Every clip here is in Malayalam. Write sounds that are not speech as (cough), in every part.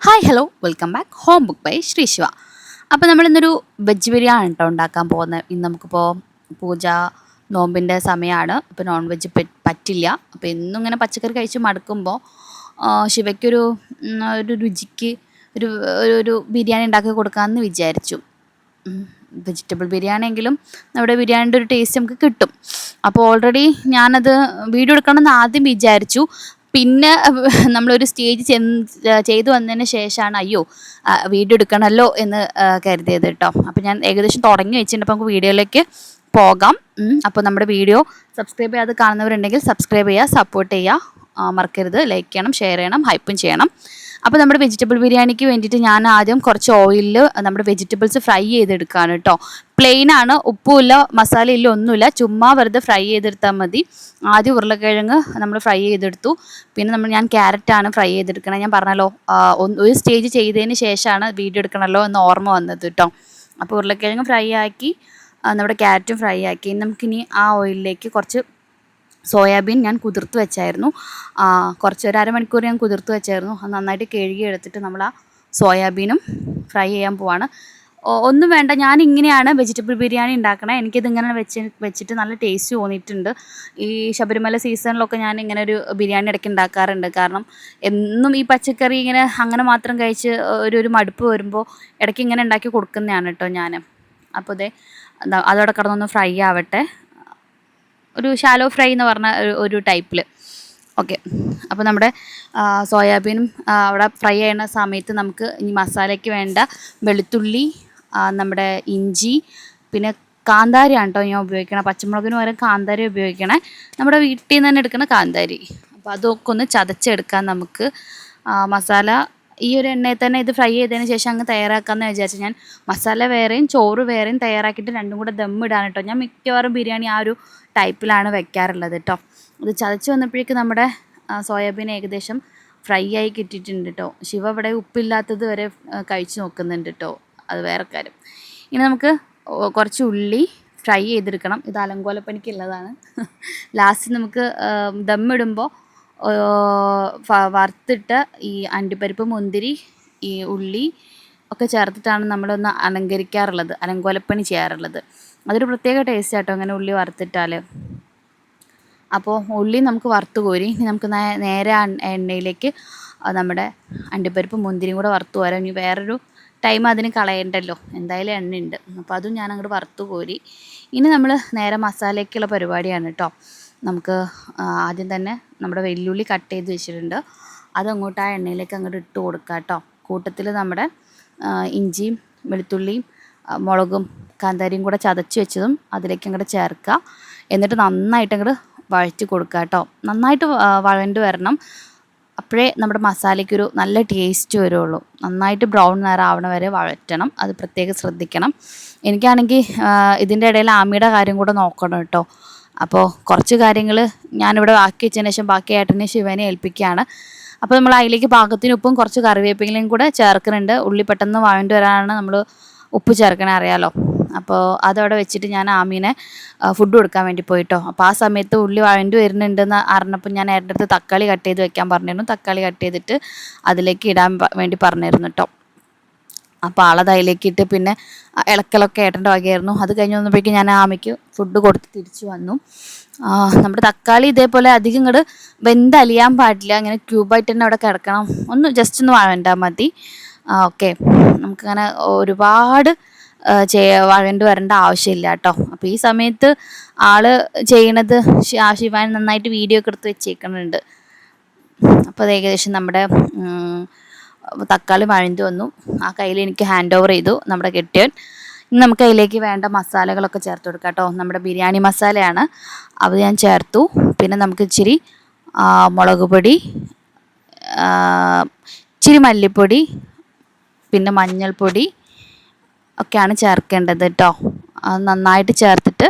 Hi hello welcome back home book by Shri Shiva അപ്പോൾ നമ്മളിന്നൊരു വെജ് ബിരിയാണി കേട്ടോ ഉണ്ടാക്കാൻ പോകുന്നത് ഇന്ന് നമുക്കിപ്പോൾ പൂജ നോമ്പിന്റെ സമയമാണ് അപ്പോൾ നോൺ വെജ് പറ്റില്ല. അപ്പോൾ എന്നും ഇങ്ങനെ പച്ചക്കറി കഴിച്ച് മടുക്കുമ്പോൾ ശിവയ്ക്കൊരു ഒരു രുചിക്ക് ഒരു ഒരു- ഒരു ബിരിയാണി ഉണ്ടാക്കി കൊടുക്കാമെന്ന് വിചാരിച്ചു. വെജിറ്റബിൾ ബിരിയാണി എങ്കിലും നമ്മുടെ ബിരിയാണിന്റെ ഒരു ടേസ്റ്റ് നമുക്ക് കിട്ടും. അപ്പോൾ ഓൾറെഡി ഞാനത് വീഡിയോ എടുക്കണമെന്ന് ആദ്യം വിചാരിച്ചു. പിന്നെ നമ്മളൊരു സ്റ്റേജ് ചെയ്തു വന്നതിന് ശേഷമാണ് അയ്യോ വീഡിയോ എടുക്കണമല്ലോ എന്ന് കരുതിയത് കേട്ടോ അപ്പോൾ ഞാൻ ഏകദേശം തുടങ്ങി വെച്ചിട്ടുണ്ട്. അപ്പോൾ നമുക്ക് വീഡിയോയിലേക്ക് പോകാം. അപ്പോൾ നമ്മുടെ വീഡിയോ സബ്സ്ക്രൈബ് ചെയ്യാതെ കാണുന്നവരുണ്ടെങ്കിൽ സബ്സ്ക്രൈബ് ചെയ്യുക സപ്പോർട്ട് ചെയ്യുക. മറക്കരുത്. ലൈക്ക് ചെയ്യണം ഷെയർ ചെയ്യണം ഹൈപ്പും ചെയ്യണം. അപ്പോൾ നമ്മുടെ വെജിറ്റബിൾ ബിരിയാണിക്ക് വേണ്ടിയിട്ട് ഞാൻ ആദ്യം കുറച്ച് ഓയിലിൽ നമ്മുടെ വെജിറ്റബിൾസ് ഫ്രൈ ചെയ്തെടുക്കുകയാണ് കേട്ടോ പ്ലെയിൻ ആണ് ഉപ്പുമില്ല മസാലയില്ല ഒന്നുമില്ല. ചുമ്മാ വെറുതെ ഫ്രൈ ചെയ്തെടുത്താൽ മതി. ആദ്യം ഉരുളക്കിഴങ്ങ് നമ്മൾ ഫ്രൈ ചെയ്തെടുത്തു. പിന്നെ നമ്മൾ ഞാൻ ക്യാരറ്റാണ് ഫ്രൈ ചെയ്തെടുക്കണത് ഞാൻ പറഞ്ഞല്ലോ ഒരു സ്റ്റേജ് ചെയ്തതിന് ശേഷമാണ് വീഡിയോ എടുക്കണമല്ലോ എന്ന് ഓർമ്മ വന്നത് കേട്ടോ അപ്പോൾ ഉരുളക്കിഴങ്ങ് ഫ്രൈ ആക്കി നമ്മുടെ ക്യാരറ്റും ഫ്രൈ ആക്കി. നമുക്കിനി ആ ഓയിലിലേക്ക് കുറച്ച് സോയാബീൻ ഞാൻ കുതിർത്ത് വെച്ചായിരുന്നു. കുറച്ച് ഒരു അരമണിക്കൂർ ഞാൻ കുതിർത്ത് വെച്ചായിരുന്നു. അത് നന്നായിട്ട് കഴുകി എടുത്തിട്ട് നമ്മൾ ആ സോയാബീനും ഫ്രൈ ചെയ്യാൻ പോവാണ്. ഒന്നും വേണ്ട. ഞാൻ ഇങ്ങനെയാണ് വെജിറ്റബിൾ ബിരിയാണി ഉണ്ടാക്കണേ. എനിക്കിതിങ്ങനെ വെച്ച് വെച്ചിട്ട് നല്ല ടേസ്റ്റ് തോന്നിയിട്ടുണ്ട്. ഈ ശബരിമല സീസണിലൊക്കെ ഞാൻ ഇങ്ങനെ ഒരു ബിരിയാണി ഇടയ്ക്ക് ഉണ്ടാക്കാറുണ്ട്. കാരണം എന്നും ഈ പച്ചക്കറി ഇങ്ങനെ അങ്ങനെ മാത്രം കഴിച്ച് ഒരു ഒരു മടുപ്പ് വരുമ്പോൾ ഇടയ്ക്ക് ഇങ്ങനെ ഉണ്ടാക്കി കൊടുക്കുന്നതാണ് കേട്ടോ ഞാൻ അപ്പോൾ എന്താ അതോടെ കിടന്നൊന്ന് ഫ്രൈ ആവട്ടെ. ഒരു ഷാലോ ഫ്രൈ എന്ന് പറഞ്ഞ ഒരു- ടൈപ്പിൽ ഓക്കെ അപ്പോൾ നമ്മുടെ സോയാബീനും അവിടെ ഫ്രൈ ചെയ്യുന്ന സമയത്ത് നമുക്ക് ഈ മസാലയ്ക്ക് വേണ്ട വെളുത്തുള്ളി നമ്മുടെ ഇഞ്ചി പിന്നെ കാന്താരി കേട്ടോ ഞാൻ ഉപയോഗിക്കണം. പച്ചമുളകിന് പകരം കാന്താരി ഉപയോഗിക്കണേ. നമ്മുടെ വീട്ടിൽ നിന്ന് തന്നെ എടുക്കുന്ന കാന്താരി. അപ്പോൾ അതൊക്കെ ഒന്ന് ചതച്ചെടുക്കാൻ നമുക്ക് മസാല ഈ ഒരു എണ്ണയിൽ തന്നെ ഇത് ഫ്രൈ ചെയ്തതിന് ശേഷം അങ്ങ് തയ്യാറാക്കാമെന്ന് വിചാരിച്ചു. ഞാൻ മസാല വേറെയും ചോറ് വേറെയും തയ്യാറാക്കിയിട്ട് രണ്ടും കൂടെ ദം ഇടാൻ കേട്ടോ. ഞാൻ മിക്കവാറും ബിരിയാണി ആ ഒരു ടൈപ്പിലാണ് വെക്കാറുള്ളത് കേട്ടോ. ഇത് ചതച്ച് വന്നപ്പോഴേക്ക് നമ്മുടെ സോയാബീൻ ഏകദേശം ഫ്രൈ ആയി കിട്ടിയിട്ടുണ്ട് കേട്ടോ. ശിവ ഇവിടെ ഉപ്പില്ലാത്തത് വരെ കഴിച്ചു നോക്കുന്നുണ്ട് കേട്ടോ. അത് വേറെ കാര്യം. ഇനി നമുക്ക് കുറച്ച് ഉള്ളി ഫ്രൈ ചെയ്തെടുക്കണം. ഇത് അലങ്കോലപ്പണിക്കുള്ളതാണ് ലാസ്റ്റ് (laughs) നമുക്ക് ദമ്മിടുമ്പോൾ വറുത്തിട്ട് ഈ അണ്ടിപ്പരിപ്പ് മുന്തിരി ഈ ഉള്ളി ഒക്കെ ചേർത്തിട്ടാണ് നമ്മളൊന്ന് അലങ്കരിക്കാറുള്ളത് അലങ്കോലപ്പണി ചെയ്യാറുള്ളത്. അതൊരു പ്രത്യേക ടേസ്റ്റ് ആട്ടോ അങ്ങനെ ഉള്ളി വറുത്തിട്ടാൽ അപ്പോൾ ഉള്ളി നമുക്ക് വറുത്ത് കോരി നമുക്ക് നേരെ എണ്ണയിലേക്ക് നമ്മുടെ അണ്ടിപ്പരിപ്പ് മുന്തിരിയും കൂടെ വറുത്ത് പോരാം ഇനി വേറൊരു ടൈം അതിന് കളയണ്ടല്ലോ. എന്തായാലും എണ്ണയുണ്ട്. അപ്പോൾ അതും ഞാൻ അങ്ങോട്ട് വറുത്ത് കോരി ഇനി നമ്മൾ നേരെ മസാലയ്ക്കുള്ള പരിപാടിയാണ് കേട്ടോ നമുക്ക് ആദ്യം തന്നെ നമ്മുടെ വെല്ലുള്ളി കട്ട് ചെയ്ത് വെച്ചിട്ടുണ്ട്. അതങ്ങോട്ട് ആ എണ്ണയിലേക്ക് അങ്ങോട്ട് ഇട്ട് കൊടുക്കുക കേട്ടോ കൂട്ടത്തിൽ നമ്മുടെ ഇഞ്ചിയും വെളുത്തുള്ളിയും മുളകും കാന്താരിയും കൂടെ ചതച്ച് വെച്ചതും അതിലേക്ക് അങ്ങോട്ട് ചേർക്കുക എന്നിട്ട് നന്നായിട്ട് അങ്ങോട്ട് വഴറ്റി കൊടുക്കുക കേട്ടോ നന്നായിട്ട് വഴണ്ട് വരണം. അപ്പോഴേ നമ്മുടെ മസാലയ്ക്കൊരു നല്ല ടേസ്റ്റ് വരുള്ളൂ. നന്നായിട്ട് ബ്രൗൺ നിറം ആവണ വരെ വഴറ്റണം. അത് പ്രത്യേകം ശ്രദ്ധിക്കണം. എനിക്കാണെങ്കിൽ ഇതിന്റെ ഇടയിൽ ആമിയുടെ കാര്യം കൂടെ നോക്കണം കേട്ടോ അപ്പോൾ കുറച്ച് കാര്യങ്ങൾ ഞാനിവിടെ ആക്കി വെച്ചതിന് ശേഷം ബാക്കി ഏട്ടനെ ശിവനെ ഏൽപ്പിക്കുകയാണ്. അപ്പോൾ നമ്മൾ അതിലേക്ക് പാകത്തിനുപ്പും കുറച്ച് കറിവേപ്പിലയും കൂടെ ചേർക്കുന്നുണ്ട്. ഉള്ളി പെട്ടെന്ന് വാങ്ങിട്ട് വരാനാണ് നമ്മൾ ഉപ്പ് ചേർക്കണേ അറിയാലോ. അപ്പോൾ അതവിടെ വെച്ചിട്ട് ഞാൻ ആമീനെ ഫുഡ് കൊടുക്കാൻ വേണ്ടി പോയിട്ടോ. അപ്പോൾ ആ സമയത്ത് ഉള്ളി വഴണ്ട് വരുന്നുണ്ടെന്ന് അറിഞ്ഞപ്പോൾ ഞാൻ ഏട്ടന്റെ അടുത്ത് തക്കാളി കട്ട് ചെയ്ത് വെക്കാൻ പറഞ്ഞിരുന്നു. തക്കാളി കട്ട് ചെയ്തിട്ട് അതിലേക്ക് ഇടാൻ വേണ്ടി പറഞ്ഞിരുന്നു കേട്ടോ അപ്പോൾ ആളത് അതിലേക്ക് ഇട്ട് പിന്നെ ഇളക്കലൊക്കെ ഏട്ടന്റെ വകയായിരുന്നു. അത് കഴിഞ്ഞ് വന്നപ്പോഴേക്കും ഞാൻ ആമയ്ക്ക് ഫുഡ് കൊടുത്ത് തിരിച്ചു വന്നു. നമ്മുടെ തക്കാളി ഇതേപോലെ അധികം ഇങ്ങോട്ട് വെന്തലിയാൻ പാടില്ല. അങ്ങനെ ക്യൂബായിട്ട് തന്നെ അവിടെ കിടക്കണം. ഒന്ന് ജസ്റ്റ് ഒന്ന് വഴണ്ടാൽ മതി. ഓക്കെ നമുക്കങ്ങനെ ഒരുപാട് ചെയ്യ വഴണ്ട് വരേണ്ട ആവശ്യമില്ല കേട്ടോ. അപ്പോൾ ഈ സമയത്ത് ആൾ ചെയ്യണത് ശിവാൻ നന്നായിട്ട് വീഡിയോ ഒക്കെ എടുത്ത് വെച്ചേക്കുന്നുണ്ട്. അപ്പോൾ അത് ഏകദേശം നമ്മുടെ തക്കാളി വഴഞ്ഞു വന്നു. ആ കയ്യിൽ എനിക്ക് ഹാൻഡ് ഓവർ ചെയ്തു നമ്മുടെ കെട്ടിയൻ ഇനി നമുക്ക് അതിലേക്ക് വേണ്ട മസാലകളൊക്കെ ചേർത്ത് കൊടുക്കാം കേട്ടോ. നമ്മുടെ ബിരിയാണി മസാലയാണ്. അത് ഞാൻ ചേർത്തു. പിന്നെ നമുക്ക് ഇച്ചിരി മുളക് പൊടി ഇച്ചിരി മല്ലിപ്പൊടി പിന്നെ മഞ്ഞൾപ്പൊടി ഒക്കെയാണ് ചേർക്കേണ്ടത് കേട്ടോ. അത് നന്നായിട്ട് ചേർത്തിട്ട്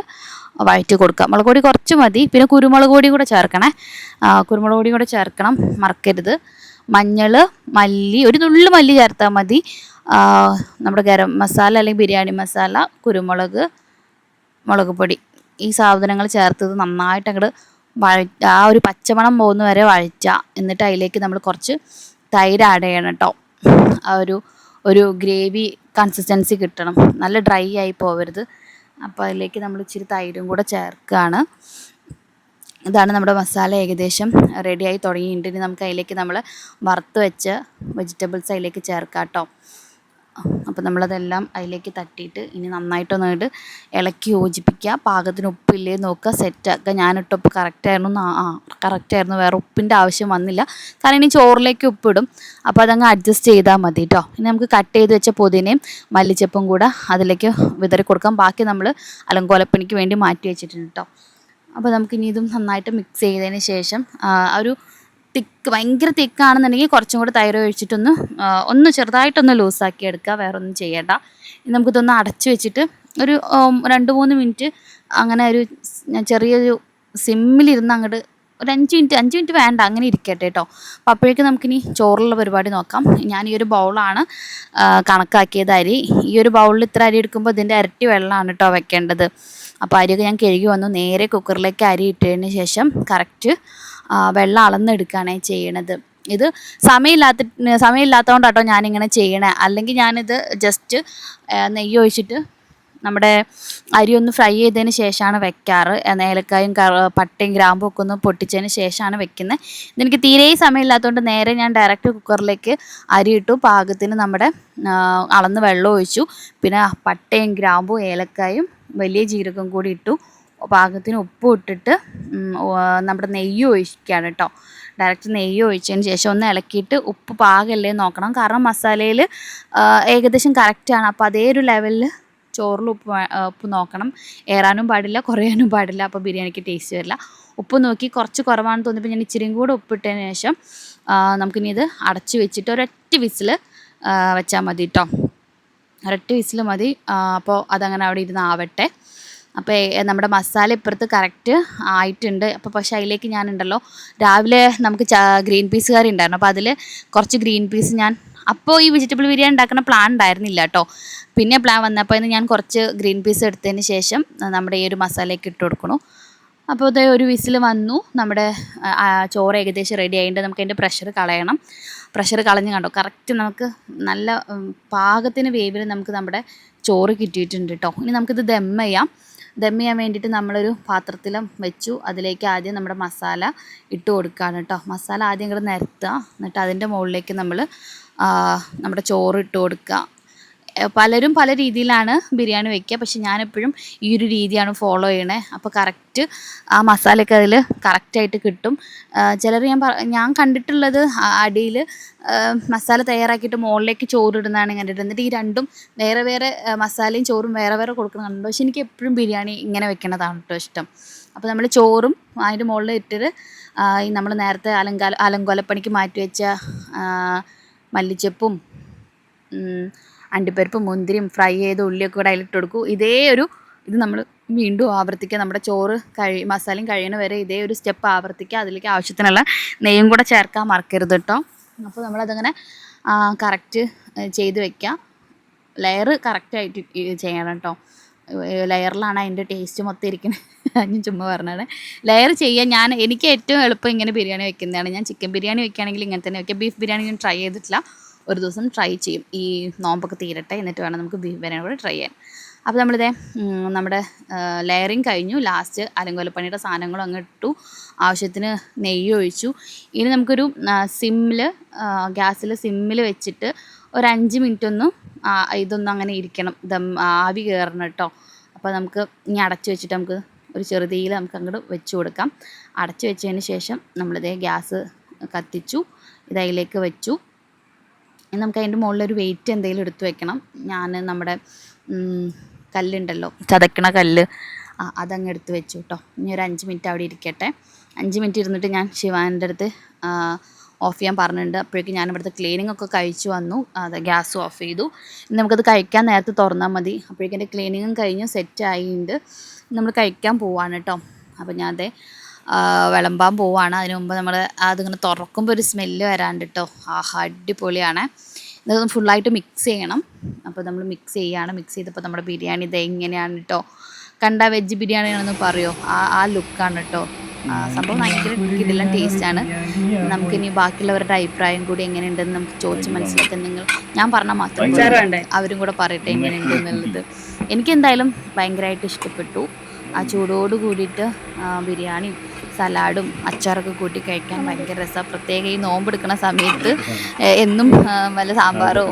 വഴറ്റി കൊടുക്കുക മുളക് പൊടി കുറച്ച് മതി. പിന്നെ കുരുമുളക് പൊടി കൂടെ ചേർക്കണേ. കുരുമുളക് പൊടി കൂടെ ചേർക്കണം. മറക്കരുത്. മഞ്ഞൾ മല്ലി ഒരു നുള്ളു മല്ലി ചേർത്താൽ മതി. നമ്മുടെ ഗരം മസാല അല്ലെങ്കിൽ ബിരിയാണി മസാല കുരുമുളക് മുളക് പൊടി. ഈ സാധനങ്ങൾ ചേർത്തത് നന്നായിട്ട് അങ്ങോട്ട് വഴ ആ ഒരു പച്ചമണം പോകുന്ന വരെ വഴച്ച എന്നിട്ട് അതിലേക്ക് നമ്മൾ കുറച്ച് തൈര് ആഡ് ചെയ്യണം കേട്ടോ. ആ ഒരു ഒരു ഗ്രേവി കൺസിസ്റ്റൻസി കിട്ടണം. നല്ല ഡ്രൈ ആയി പോവരുത്. അപ്പോൾ അതിലേക്ക് നമ്മൾ ഇച്ചിരി തൈരും കൂടെ ചേർക്കുകയാണ് ഇതാണ് നമ്മുടെ മസാല ഏകദേശം റെഡിയായി തുടങ്ങിയിട്ടുണ്ട്. ഇനി നമുക്ക് അതിലേക്ക് നമ്മൾ വറുത്ത് വെച്ച് വെജിറ്റബിൾസ് അതിലേക്ക് ചേർക്കാം കേട്ടോ. അപ്പോൾ നമ്മളതെല്ലാം അതിലേക്ക് തട്ടിയിട്ട് ഇനി നന്നായിട്ടൊന്നിട്ട് ഇളക്കി യോജിപ്പിക്കുക. പാകത്തിന് ഉപ്പില്ലേ നോക്കുക. സെറ്റാക്കുക ഞാനിട്ട് ഉപ്പ് കറക്റ്റായിരുന്നു ആ കറക്റ്റായിരുന്നു വേറെ ഉപ്പിന്റെ ആവശ്യം വന്നില്ല. കാരണം ഇനി ചോറിലേക്ക് ഉപ്പിടും. അപ്പോൾ അതങ്ങ് അഡ്ജസ്റ്റ് ചെയ്താൽ മതി കേട്ടോ. ഇനി നമുക്ക് കട്ട് ചെയ്ത് വെച്ച പുതിനയും മല്ലിച്ചപ്പും കൂടെ അതിലേക്ക് വിതറി കൊടുക്കാം ബാക്കി നമ്മൾ അലങ്കോലപ്പണിക്ക് വേണ്ടി മാറ്റി വെച്ചിട്ടുണ്ട് കേട്ടോ. അപ്പോൾ നമുക്ക് ഇനി ഇതും നന്നായിട്ട് മിക്സ് ചെയ്തതിന് ശേഷം ഒരു തിക്ക് ഭയങ്കര തിക്കാണെന്നുണ്ടെങ്കിൽ കുറച്ചും കൂടി തൈര് ഒഴിച്ചിട്ടൊന്ന് ഒന്ന് ചെറുതായിട്ടൊന്ന് ലൂസാക്കി എടുക്കുക വേറെ ഒന്നും ചെയ്യേണ്ട നമുക്കിതൊന്ന് അടച്ചു വെച്ചിട്ട് ഒരു രണ്ട് മൂന്ന് മിനിറ്റ് അങ്ങനെ ഒരു ചെറിയൊരു സിമ്മിലിരുന്ന് അങ്ങോട്ട് ഒരു അഞ്ച് മിനിറ്റ് അഞ്ച് മിനിറ്റ് വേണ്ട അങ്ങനെ ഇരിക്കട്ടെ കേട്ടോ അപ്പോൾ അപ്പോഴേക്കും നമുക്കിനി ചോറുള്ള പരിപാടി നോക്കാം. ഞാൻ ഈ ഒരു ബൗളാണ് കണക്കാക്കിയത് അരി. ഈ ഒരു ബൗളിൽ ഇത്ര അരി എടുക്കുമ്പോൾ ഇതിന്റെ ഇരട്ടി വെള്ളമാണ് കേട്ടോ വെക്കേണ്ടത്. അപ്പോൾ അരിയൊക്കെ ഞാൻ കഴുകി വന്നു. നേരെ കുക്കറിലേക്ക് അരി ഇട്ടതിന് ശേഷം കറക്റ്റ് വെള്ളം അളന്നെടുക്കുകയാണ് ചെയ്യണത്. ഇത് സമയമില്ലാത്ത സമയമില്ലാത്തതുകൊണ്ടാട്ടോ ഞാനിങ്ങനെ ചെയ്യണേ. അല്ലെങ്കിൽ ഞാനിത് ജസ്റ്റ് നെയ്യ് ഒഴിച്ചിട്ട് നമ്മുടെ അരി ഒന്ന് ഫ്രൈ ചെയ്തതിന് ശേഷമാണ് വെക്കാറ്. ഏലക്കായും പട്ടയും ഗ്രാമ്പും ഒക്കെ ഒന്ന് പൊട്ടിച്ചതിന് ശേഷമാണ് വെക്കുന്നത് ഇതെനിക്ക് തീരെ സമയമില്ലാത്തതുകൊണ്ട് നേരെ ഞാൻ ഡയറക്റ്റ് കുക്കറിലേക്ക് അരി ഇട്ടു. പാകത്തിന് നമ്മുടെ അളന്ന് വെള്ളം ഒഴിച്ചു. പിന്നെ പട്ടയും ഗ്രാമ്പും ഏലക്കായും വലിയ ജീരകം കൂടി ഇട്ടു. പാകത്തിന് ഉപ്പ് ഇട്ടിട്ട് നമ്മുടെ നെയ്യ് ഒഴിക്കുകയാണ് കേട്ടോ. ഡയറക്റ്റ് നെയ്യ് ഒഴിച്ചതിന് ശേഷം ഒന്ന് ഇളക്കിയിട്ട് ഉപ്പ് പാകല്ലേ നോക്കണം. കാരണം മസാലയിൽ ഏകദേശം കറക്റ്റാണ് അപ്പോൾ അതേ ഒരു ലെവലിൽ ചോറിൽ ഉപ്പ് ഉപ്പ് നോക്കണം. ഏറാനും പാടില്ല കുറയാനും പാടില്ല. അപ്പോൾ ബിരിയാണിക്ക് ടേസ്റ്റ് വരില്ല. ഉപ്പ് നോക്കി കുറച്ച് കുറവാണെന്ന് തോന്നിയപ്പോൾ ഞാൻ ഇച്ചിരിയും കൂടെ ഉപ്പിട്ടതിന് ശേഷം നമുക്കിനി ഇത് അടച്ച് വെച്ചിട്ട് ഒരൊറ്റ വിസിൽ വെച്ചാൽ മതി കേട്ടോ. ഒരൊറ്റ വിസിൽ മതി. അപ്പോൾ അതങ്ങനെ അവിടെ ഇരുന്ന് ആവട്ടെ. അപ്പോൾ നമ്മുടെ മസാല ഇപ്പുറത്ത് കറക്റ്റ് ആയിട്ടുണ്ട്. അപ്പോൾ പക്ഷേ അതിലേക്ക് ഞാനുണ്ടല്ലോ. രാവിലെ നമുക്ക് ഗ്രീൻ പീസ് കറി ഉണ്ടായിരുന്നു. അപ്പോൾ അതിൽ കുറച്ച് ഗ്രീൻ പീസ് ഞാൻ അപ്പോൾ ഈ വെജിറ്റബിൾ ബിരിയാണി ഉണ്ടാക്കുന്ന പ്ലാൻ ഉണ്ടായിരുന്നില്ല കേട്ടോ. പിന്നെ പ്ലാൻ വന്നപ്പോൾ ഇന്ന് ഞാൻ കുറച്ച് ഗ്രീൻ പീസ് എടുത്തതിന് ശേഷം നമ്മുടെ ഈ ഒരു മസാലയ്ക്ക് ഇട്ട് കൊടുക്കണു. അപ്പോൾ ഇത് ഒരു വിസിൽ വന്നു. നമ്മുടെ ചോറ് ഏകദേശം റെഡി ആയിട്ട് നമുക്ക് അതിന്റെ പ്രഷർ കളയണം. പ്രഷർ കളഞ്ഞ് കണ്ടോ? കറക്റ്റ് നമുക്ക് നല്ല പാകത്തിന് വേവിൽ നമുക്ക് നമ്മുടെ ചോറ് കിട്ടിയിട്ടുണ്ട് കേട്ടോ ഇനി നമുക്കിത് ദം ചെയ്യാം. ദം ചെയ്യാൻ വേണ്ടിയിട്ട് നമ്മളൊരു പാത്രത്തിലും വെച്ചു. അതിലേക്ക് ആദ്യം നമ്മുടെ മസാല ഇട്ട് കൊടുക്കുകയാണ് കേട്ടോ മസാല ആദ്യം ഇങ്ങോട്ട് നിരത്തുക. എന്നിട്ട് അതിന്റെ മുകളിലേക്ക് നമ്മൾ നമ്മുടെ ചോറ് ഇട്ട് കൊടുക്കുക. പലരും പല രീതിയിലാണ് ബിരിയാണി വെക്കുക. പക്ഷെ ഞാനെപ്പോഴും ഈ ഒരു രീതിയാണ് ഫോളോ ചെയ്യണേ. അപ്പോൾ കറക്റ്റ് ആ മസാലയൊക്കെ അതിൽ കറക്റ്റായിട്ട് കിട്ടും. ചിലർ ഞാൻ ഞാൻ കണ്ടിട്ടുള്ളത് അടിയിൽ മസാല തയ്യാറാക്കിയിട്ട് മുകളിലേക്ക് ചോറിടുന്നതാണ് കണ്ടിട്ട് എന്നിട്ട് ഈ രണ്ടും വേറെ വേറെ മസാലയും ചോറും വേറെ വേറെ കൊടുക്കുന്നുണ്ട് പക്ഷെ എനിക്ക് എപ്പോഴും ബിരിയാണി ഇങ്ങനെ വെക്കണതാണ് കേട്ടോ ഇഷ്ടം. അപ്പോൾ നമ്മൾ ചോറും അതിന്റെ മുകളിൽ ഇട്ടിട്ട് ഈ നമ്മൾ നേരത്തെ അലങ്കാല അലങ്കോലപ്പണിക്ക് മാറ്റി വെച്ച മല്ലിച്ചപ്പും അണ്ടിപ്പരിപ്പും മുന്തിരിയും ഫ്രൈ ചെയ്ത ഉള്ളിയൊക്കെ കൂടെ അതിലിട്ട് കൊടുക്കും. ഇതേ ഒരു ഇത് നമ്മൾ വീണ്ടും ആവർത്തിക്കുക. നമ്മുടെ ചോറ് കഴി മസാലയും കഴിയണ വരെ ഇതേ ഒരു സ്റ്റെപ്പ് ആവർത്തിക്കുക. അതിലേക്ക് ആവശ്യത്തിനുള്ള നെയ്യും കൂടെ ചേർക്കാൻ മറക്കരുത് കേട്ടോ അപ്പോൾ നമ്മളതങ്ങനെ കറക്റ്റ് ചെയ്ത് വെക്കുക. ലെയർ കറക്റ്റായിട്ട് ചെയ്യണം കേട്ടോ ലെയറിലാണ് അതിന്റെ ടേസ്റ്റ് മൊത്തം ഇരിക്കുന്നത് (laughs) ഞാൻ ചുമ്മാ പറഞ്ഞാണ് ലെയർ ചെയ്യാൻ ഞാൻ എനിക്ക് ഏറ്റവും എളുപ്പം ഇങ്ങനെ ബിരിയാണി വെക്കുന്നതാണ്. ഞാൻ ചിക്കൻ ബിരിയാണി വെക്കുകയാണെങ്കിൽ ഇങ്ങനെ തന്നെ വെക്കുക. ബീഫ് ബിരിയാണി ഞാൻ ട്രൈ ചെയ്തിട്ടില്ല. ഒരു ദിവസം ട്രൈ ചെയ്യും. ഈ നോമ്പൊക്കെ തീരട്ടെ എന്നിട്ട് വേണം നമുക്ക് ബീഫ് ബിരിയാണി കൂടെ ട്രൈ ചെയ്യാൻ. അപ്പോൾ നമ്മളിതേ നമ്മുടെ ലെയറിങ് കഴിഞ്ഞു. ലാസ്റ്റ് അലങ്കോലപ്പണിയുടെ സാധനങ്ങളും അങ്ങ് ഇട്ടു. ആവശ്യത്തിന് നെയ്യ് ഒഴിച്ചു. ഇനി നമുക്കൊരു സിമ്മിൽ ഗ്യാസിൽ സിമ്മിൽ വെച്ചിട്ട് ഒരു അഞ്ച് മിനിറ്റ് ഒന്ന് ഇതൊന്നും അങ്ങനെ ഇരിക്കണം. ദം ആവി കയറണം കേട്ടോ. അപ്പോൾ നമുക്ക് ഇനി അടച്ച് വെച്ചിട്ട് നമുക്ക് ഒരു ചെറുതീയിൽ നമുക്ക് അങ്ങോട്ട് വെച്ച് കൊടുക്കാം. അടച്ച് വെച്ചതിന് ശേഷം നമ്മളിതേ ഗ്യാസ് കത്തിച്ചു. ഇതയിലേക്ക് വെച്ചു. നമുക്ക് അതിന്റെ മുകളിൽ ഒരു വെയിറ്റ് എന്തെങ്കിലും എടുത്തു വെക്കണം. ഞാൻ നമ്മുടെ കല്ലുണ്ടല്ലോ. ചതക്കണ കല്ല്. ആ അതങ്ങ് എടുത്ത് വെച്ചു കേട്ടോ ഇനി ഒരു അഞ്ച് മിനിറ്റ് അവിടെ ഇരിക്കട്ടെ. അഞ്ച് മിനിറ്റ് ഇരുന്നിട്ട് ഞാൻ ശിവാന്റെ അടുത്ത് ഓഫ് ചെയ്യാൻ പറഞ്ഞിട്ടുണ്ട്. അപ്പോഴേക്കും ഞാൻ ഇവിടുത്തെ ക്ലീനിങ് ഒക്കെ കഴിച്ചു വന്നു. അത് ഗ്യാസ് ഓഫ് ചെയ്തു. ഇനി നമുക്കത് കഴിക്കാൻ നേരത്തെ തുറന്നാൽ മതി. അപ്പോഴേക്കും എന്റെ ക്ലീനിങ്ങും കഴിഞ്ഞ് സെറ്റ് ആയിട്ടുണ്ട്. നമ്മൾ കഴിക്കാൻ പോവാണ് കേട്ടോ അപ്പോൾ ഞാൻ അതെ വിളമ്പാൻ പോവാണ്. അതിന് മുമ്പ് നമ്മൾ അതിങ്ങനെ തുറക്കുമ്പോൾ ഒരു സ്മെല്ല് വരാണ്ട് കേട്ടോ ആഹാ അടിപൊളിയാണ്. ഇതൊന്ന് ഫുള്ളായിട്ട് മിക്സ് ചെയ്യണം. അപ്പോൾ നമ്മൾ മിക്സ് ചെയ്യുകയാണ് മിക്സ് ചെയ്തപ്പോൾ നമ്മുടെ ബിരിയാണി ഇത് എങ്ങനെയാണ് കേട്ടോ കണ്ട വെജ് ബിരിയാണി ആണെന്ന് പറയുമോ ആ ആ ലുക്കാണ് കേട്ടോ സംഭവം ഭയങ്കര ഇതെല്ലാം ടേസ്റ്റാണ് നമുക്കിനി ബാക്കിയുള്ളവരുടെ അഭിപ്രായം കൂടി എങ്ങനെയുണ്ടെന്ന് നമുക്ക് ചോദിച്ച് മനസ്സിലാക്കാൻ നിങ്ങൾ ഞാൻ പറഞ്ഞാൽ മാത്രം. അവരും കൂടെ പറയട്ടെ എങ്ങനെയുണ്ട് എന്നുള്ളത്. എനിക്കെന്തായാലും ഭയങ്കരമായിട്ട് ഇഷ്ടപ്പെട്ടു. ആ ചൂടോട് കൂടിയിട്ട് ബിരിയാണിയും സലാഡും അച്ചാറൊക്കെ കൂട്ടി കഴിക്കാൻ ഭയങ്കര രസമാണ് പ്രത്യേക ഈ നോമ്പെടുക്കുന്ന സമയത്ത് എന്നും വല്ല സാമ്പാറോ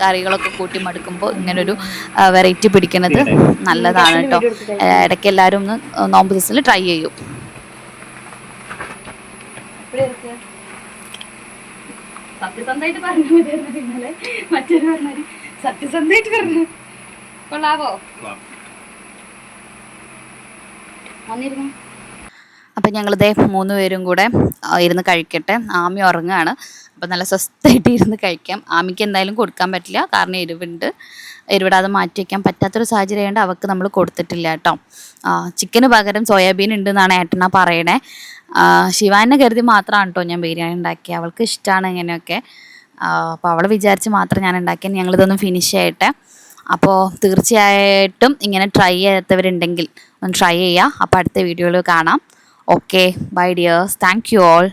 കറികളൊക്കെ കൂട്ടി മടുക്കുമ്പോൾ ഇങ്ങനൊരു വെറൈറ്റി പിടിക്കുന്നത് നല്ലതാണ് കേട്ടോ ഇടയ്ക്ക് എല്ലാവരും ഒന്ന് നോമ്പ് ദിവസത്തിൽ ട്രൈ ചെയ്യും. സത്യസന്ധമായിട്ട് പറഞ്ഞു ഇന്നലെ. മറ്റൊരു സത്യസന്ധമായിട്ട് പറഞ്ഞു. കൊള്ളാവോ? വന്നിരുന്നു? അപ്പം ഞങ്ങളിതേ മൂന്ന് പേരും കൂടെ ഇരുന്ന് കഴിക്കട്ടെ. ആമി ഉറങ്ങുകയാണ് അപ്പം നല്ല സ്വസ്ഥമായിട്ട് ഇരുന്ന് കഴിക്കാം. ആമിക്ക് എന്തായാലും കൊടുക്കാൻ പറ്റില്ല. കാരണം എരിവുണ്ട്. എരിവിടാതെ മാറ്റി വയ്ക്കാൻ പറ്റാത്തൊരു സാഹചര്യം ആയതുകൊണ്ട് അവൾക്ക് നമ്മൾ കൊടുത്തിട്ടില്ല കേട്ടോ. ചിക്കന് പകരം സോയാബീൻ ഉണ്ട് എന്നാണ് ഏട്ടനാ പറയണേ. ശിവാനെ കരുതി മാത്രമാണ് കേട്ടോ ഞാൻ ബിരിയാണി ഉണ്ടാക്കിയത് അവൾക്ക് ഇഷ്ടമാണ് ഇങ്ങനെയൊക്കെ. അപ്പോൾ അവൾ വിചാരിച്ച് മാത്രം ഞാൻ ഉണ്ടാക്കിയത് ഞങ്ങളിതൊന്ന് ഫിനിഷ് ചെയ്യട്ടെ. അപ്പോൾ തീർച്ചയായിട്ടും ഇങ്ങനെ ട്രൈ ചെയ്യാത്തവരുണ്ടെങ്കിൽ ഒന്ന് ട്രൈ ചെയ്യുക അപ്പോൾ അടുത്ത വീഡിയോയിൽ കാണാം. Okay, bye, dears. Thank you all.